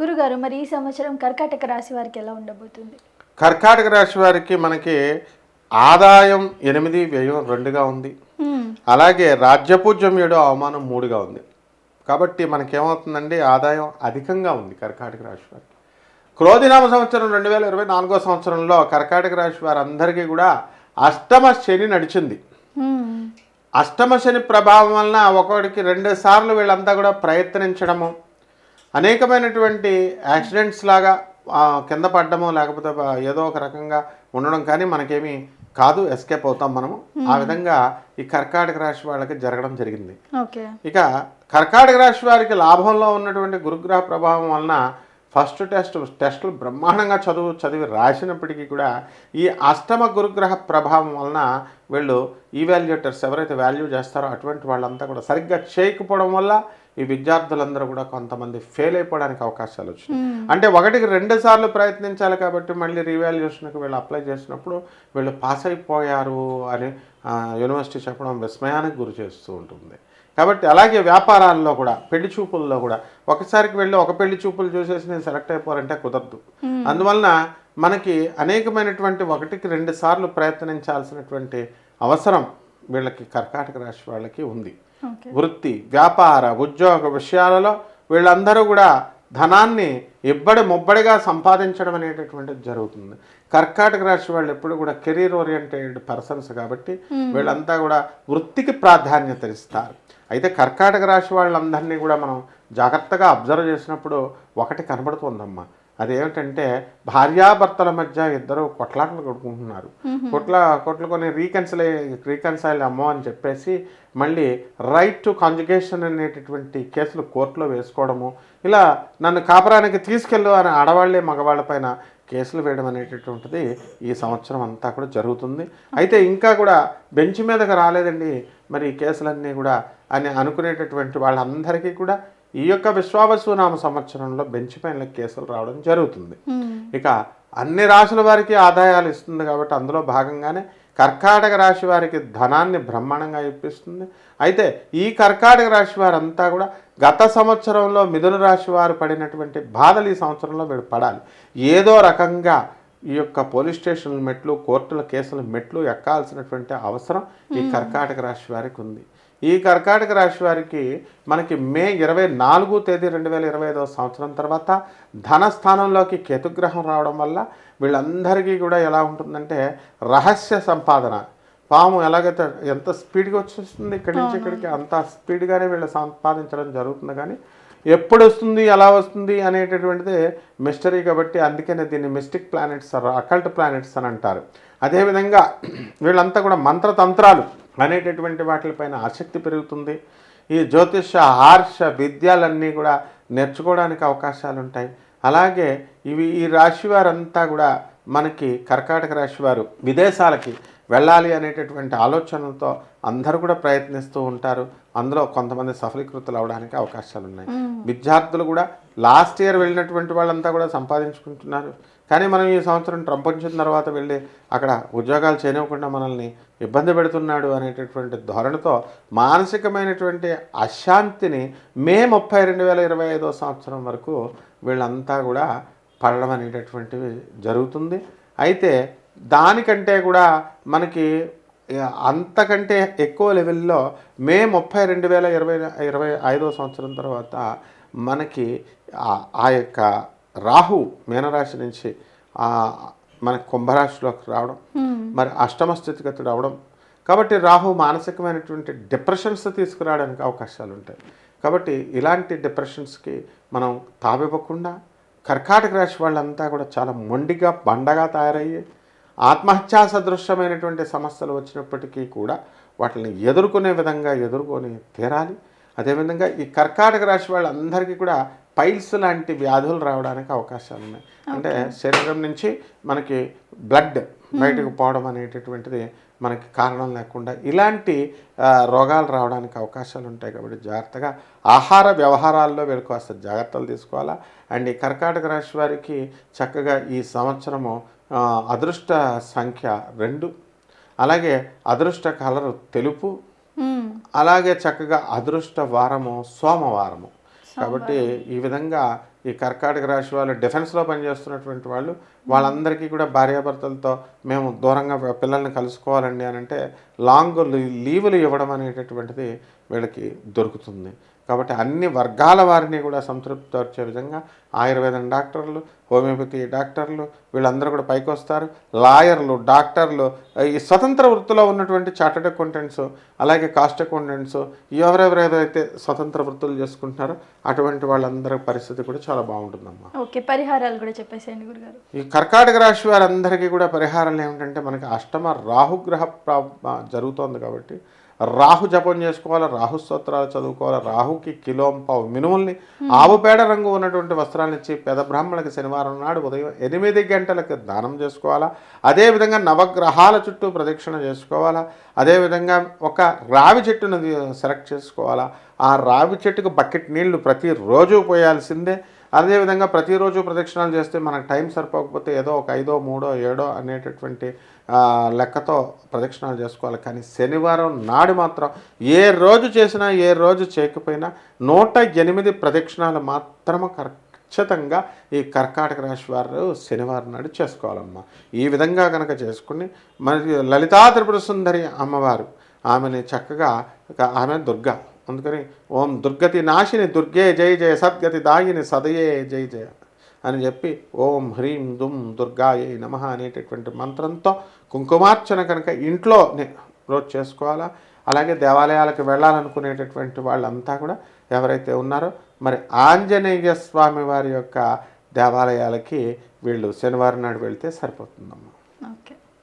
గురుగారు మరి ఈ సంవత్సరం కర్కాటక రాశి వారికి ఎలా ఉండబోతుంది? కర్కాటక రాశి వారికి మనకి ఆదాయం ఎనిమిది వ్యయం రెండుగా ఉంది. అలాగే రాజ్యపూజ్యం ఏడు అవమానం మూడుగా ఉంది. కాబట్టి మనకేమవుతుందండి? ఆదాయం అధికంగా ఉంది కర్కాటక రాశి వారికి. క్రోధినామ సంవత్సరం రెండు వేల ఇరవై నాలుగో సంవత్సరంలో కర్కాటక రాశి వారందరికీ కూడా అష్టమ శని నడిచింది. అష్టమ శని ప్రభావం వలన ఒకటికి రెండు సార్లు వీళ్ళంతా కూడా ప్రయత్నించడము అనేకమైనటువంటి యాక్సిడెంట్స్ లాగా కింద పడ్డము లేకపోతే ఏదో ఒక రకంగా ఉండడం కానీ మనకేమీ కాదు. ఎస్కేప్ అవుతాం మనము. ఆ విధంగా ఈ కర్కాటక రాశి వాళ్ళకి జరగడం జరిగింది. ఇక కర్కాటక రాశి వారికి లాభంలో ఉన్నటువంటి గురుగ్రహ ప్రభావం వలన ఫస్ట్ టెస్ట్ టెస్టులు బ్రహ్మాండంగా చదువు చదివి రాసినప్పటికీ కూడా ఈ అష్టమ గురుగ్రహ ప్రభావం వలన వీళ్ళు ఈవాల్యుయేటర్స్ ఎవరైతే వాల్యూ చేస్తారో అటువంటి వాళ్ళంతా కూడా సరిగ్గా చేయకపోవడం వల్ల ఈ విద్యార్థులందరూ కూడా కొంతమంది ఫెయిల్ అయిపోవడానికి అవకాశాలు వచ్చినాయి. అంటే ఒకటికి రెండు సార్లు ప్రయత్నించాలి కాబట్టి మళ్ళీ రీవాల్యుయేషన్కి వీళ్ళు అప్లై చేసినప్పుడు వీళ్ళు పాస్ అయిపోయారు అని యూనివర్సిటీ చెప్పడం విస్మయానికి గురి చేస్తూ ఉంటుంది. కాబట్టి అలాగే వ్యాపారాల్లో కూడా పెళ్ళి చూపుల్లో కూడా ఒకసారికి వెళ్ళి ఒక పెళ్ళి చూపులు చూసేసి నేను సెలెక్ట్ అయిపోవాలంటే కుదరదు. అందువలన మనకి అనేకమైనటువంటి ఒకటికి రెండు సార్లు ప్రయత్నించాల్సినటువంటి అవసరం వీళ్ళకి కర్కాటక రాశి వాళ్ళకి ఉంది. వృత్తి వ్యాపార ఉద్యోగ విషయాలలో వీళ్ళందరూ కూడా ధనాన్ని ఇబ్బడి ముబ్బడిగా సంపాదించడం అనేటటువంటిది జరుగుతుంది. కర్కాటక రాశి వాళ్ళు ఎప్పుడు కూడా కెరీర్ ఓరియంటెడ్ పర్సన్స్ కాబట్టి వీళ్ళంతా కూడా వృత్తికి ప్రాధాన్యత ఇస్తారు అయితే కర్కాటక రాశి వాళ్ళందరినీ కూడా మనం జాగ్రత్తగా అబ్జర్వ్ చేసినప్పుడు ఒకటి కనబడుతుందమ్మా. అదేమిటంటే భార్యాభర్తల మధ్య ఇద్దరు కొట్లాటలు కొట్టుకుంటున్నారు కొట్ల కొట్లుకొని రీకన్సిలై రీకన్సైల్ అమ్మో అని చెప్పేసి మళ్ళీ రైట్ టు కాంజుగేషన్ అనేటటువంటి కేసులు కోర్టులో వేసుకోవడము ఇలా నన్ను కాపురానికి తీసుకెళ్ళు అని ఆడవాళ్ళే మగవాళ్ళపైన కేసులు వేయడం అనేటటువంటిది ఈ సంవత్సరం అంతా కూడా జరుగుతుంది. అయితే ఇంకా కూడా బెంచ్ మీదకి రాలేదండి మరి ఈ కేసులన్నీ కూడా అని అనుకునేటటువంటి వాళ్ళందరికీ కూడా ఈ యొక్క విశ్వావసునామ సంవత్సరంలో బెంచ్ పైన కేసులు రావడం జరుగుతుంది. మ్మ్. ఇక అన్ని రాశుల వారికి ఆదాయాలు ఇస్తుంది కాబట్టి అందులో భాగంగానే కర్కాటక రాశి వారికి ధనాన్ని బ్రహ్మాండంగా ఇప్పిస్తుంది. అయితే ఈ కర్కాటక రాశి వారంతా కూడా గత సంవత్సరంలో మిథున రాశి వారు పడినటువంటి బాధలు ఈ సంవత్సరంలో వీడు పడాలి. ఏదో రకంగా ఈ యొక్క పోలీస్ స్టేషన్ల మెట్లు కోర్టుల కేసుల మెట్లు ఎక్కాల్సినటువంటి అవసరం ఈ కర్కాటక రాశి వారికి ఉంది. ఈ కర్కాటక రాశి వారికి మనకి మే ఇరవై నాలుగు తేదీ రెండు వేల ఇరవై ఐదవ సంవత్సరం తర్వాత ధన స్థానంలోకి కేతుగ్రహం రావడం వల్ల వీళ్ళందరికీ కూడా ఎలా ఉంటుందంటే రహస్య సంపాదన. పాము ఎలాగైతే ఎంత స్పీడ్గా వచ్చేస్తుంది ఇక్కడి నుంచి ఇక్కడికి అంత స్పీడ్గానే వీళ్ళు సంపాదించడం జరుగుతుంది. కానీ ఎప్పుడు వస్తుంది ఎలా వస్తుంది అనేటటువంటిది మిస్టరీ కాబట్టి అందుకనే దీన్ని మిస్టిక్ ప్లానెట్స్ అకల్ట్ ప్లానెట్స్ అని అంటారు. అదేవిధంగా వీళ్ళంతా కూడా మంత్రతంత్రాలు అనేటటువంటి వాటిపైన ఆసక్తి పెరుగుతుంది. ఈ జ్యోతిష హార్ష విద్యలన్నీ కూడా నేర్చుకోవడానికి అవకాశాలు ఉంటాయి అలాగే ఇవి ఈ రాశి వారంతా కూడా మనకి కర్కాటక రాశి వారు విదేశాలకి వెళ్ళాలి అనేటటువంటి ఆలోచనలతో అందరూ కూడా ప్రయత్నిస్తూ ఉంటారు. అందులో కొంతమంది సఫలీకృతులు అవడానికి అవకాశాలు ఉన్నాయి. విద్యార్థులు కూడా లాస్ట్ ఇయర్ వెళ్ళినటువంటి వాళ్ళంతా కూడా సంపాదించుకుంటున్నారు. కానీ మనం ఈ సంవత్సరం ట్రంప్ వచ్చిన తర్వాత వెళ్ళి అక్కడ ఉద్యోగాలు చేయనివ్వకుండా మనల్ని ఇబ్బంది పెడుతున్నాడు అనేటటువంటి ధోరణితో మానసికమైనటువంటి అశాంతిని మే ముప్పై రెండు వేల ఇరవై ఐదో సంవత్సరం వరకు వీళ్ళంతా కూడా పడడం అనేటటువంటివి జరుగుతుంది. అయితే దానికంటే కూడా మనకి అంతకంటే ఎక్కువ లెవెల్లో మే ముప్పై రెండు వేల ఇరవై ఇరవై ఐదో సంవత్సరం తర్వాత మనకి ఆ- యొక్క రాహు మీనరాశి నుంచి మన కుంభరాశిలోకి రావడం మరి అష్టమ స్థితిగతుడు అవడం కాబట్టి రాహు మానసికమైనటువంటి డిప్రెషన్స్ తీసుకురావడానికి అవకాశాలు ఉంటాయి. కాబట్టి ఇలాంటి డిప్రెషన్స్కి మనం తావివ్వకుండా కర్కాటక రాశి వాళ్ళంతా కూడా చాలా మొండిగా బండగా తయారయ్యి ఆత్మహత్యా సదృశ్యమైనటువంటి సమస్యలు వచ్చినప్పటికీ కూడా వాటిని ఎదుర్కొనే విధంగా ఎదుర్కొని తీరాలి. అదేవిధంగా ఈ కర్కాటక రాశి వాళ్ళందరికీ కూడా పైల్స్ లాంటి వ్యాధులు రావడానికి అవకాశాలు ఉన్నాయి. అంటే శరీరం నుంచి మనకి బ్లడ్ బయటకు పోవడం అనేటటువంటిది మనకి కారణం లేకుండా ఇలాంటి రోగాలు రావడానికి అవకాశాలు ఉంటాయి కాబట్టి జాగ్రత్తగా ఆహార వ్యవహారాల్లో వీళ్ళు కాస్త జాగ్రత్తలు తీసుకోవాలా. అండ్ ఈ కర్కాటక రాశి వారికి చక్కగా ఈ సంవత్సరము అదృష్ట సంఖ్య రెండు. అలాగే అదృష్ట కలరు తెలుపు. అలాగే చక్కగా అదృష్ట వారము సోమవారము. కాబట్టి ఈ విధంగా ఈ కర్కాటక రాశి వాళ్ళు డిఫెన్స్లో పనిచేస్తున్నటువంటి వాళ్ళు వాళ్ళందరికీ కూడా భార్యాభర్తలతో మేము దూరంగా పిల్లల్ని కలుసుకోవాలండి అని అంటే లాంగ్ లీవులు ఇవ్వడం అనేటటువంటిది వీళ్ళకి దొరుకుతుంది. కాబట్టి అన్ని వర్గాల వారిని కూడా సంతృప్తిపరిచే విధంగా ఆయుర్వేదం డాక్టర్లు హోమియోపతి డాక్టర్లు వీళ్ళందరూ కూడా పైకి వస్తారు. లాయర్లు డాక్టర్లు ఈ స్వతంత్ర వృత్తిలో ఉన్నటువంటి చార్టెడ్ అకౌంటెంట్స్ అలాగే కాస్ట్ అకౌంటెంట్స్ ఎవరెవరైతే స్వతంత్ర వృత్తులు చేసుకుంటున్నారో అటువంటి వాళ్ళందరి పరిస్థితి కూడా చాలా బాగుంటుందమ్మా. ఓకే పరిహారాలు కూడా చెప్పేసేయండి గురుగారు. ఈ కర్కాటక రాశి వారందరికీ కూడా పరిహారాలు ఏమిటంటే మనకి అష్టమ రాహుగ్రహ ప్రా జరుగుతోంది కాబట్టి రాహు జపం చేసుకోవాలి రాహు స్తోత్రాలు చదువుకోవాలి రాహుకి కిలోం పావు మినుముల్ని ఆవు పేడ రంగు ఉన్నటువంటి వస్త్రాలను ఇచ్చి పెద బ్రాహ్మణులకి శనివారం నాడు ఉదయం ఎనిమిది గంటలకు దానం చేసుకోవాలా. అదేవిధంగా నవగ్రహాల చుట్టూ ప్రదక్షిణ చేసుకోవాలా. అదేవిధంగా ఒక రావి చెట్టును సెలెక్ట్ చేసుకోవాలా. ఆ రావి చెట్టుకు బకెట్ నీళ్ళు ప్రతిరోజు పోయాల్సిందే. అదేవిధంగా ప్రతిరోజు ప్రదక్షిణాలు చేస్తే మనకు టైం సరిపోకపోతే ఏదో ఒక ఐదో మూడో ఏడో అనేటటువంటి లెక్కతో ప్రదక్షిణాలు చేసుకోవాలి. కానీ శనివారం నాడు మాత్రం ఏ రోజు చేసినా ఏ రోజు చేయకపోయినా నూట ఎనిమిది ప్రదక్షిణాలు మాత్రమే ఖచ్చితంగా ఈ కర్కాటక రాశి వారు శనివారం నాడు చేసుకోవాలమ్మా. ఈ విధంగా కనుక చేసుకుని మరి లలితా త్రిపుర సుందరి అమ్మవారు ఆమెని చక్కగా ఆమె దుర్గా అందుకని ఓం దుర్గతి నాశిని దుర్గే జయ జయ సద్గతి దాయిని సదయే జయ జయ అని చెప్పి ఓం హ్రీం దుమ్ దుర్గాయే నమ అనేటటువంటి మంత్రంతో కుంకుమార్చన కనుక ఇంట్లో రోజు చేసుకోవాలా? అలాగే దేవాలయాలకు వెళ్ళాలనుకునేటటువంటి వాళ్ళంతా కూడా ఎవరైతే ఉన్నారో మరి ఆంజనేయ స్వామి వారి యొక్క దేవాలయాలకి వీళ్ళు శనివారం నాడు వెళ్తే సరిపోతుందమ్మా.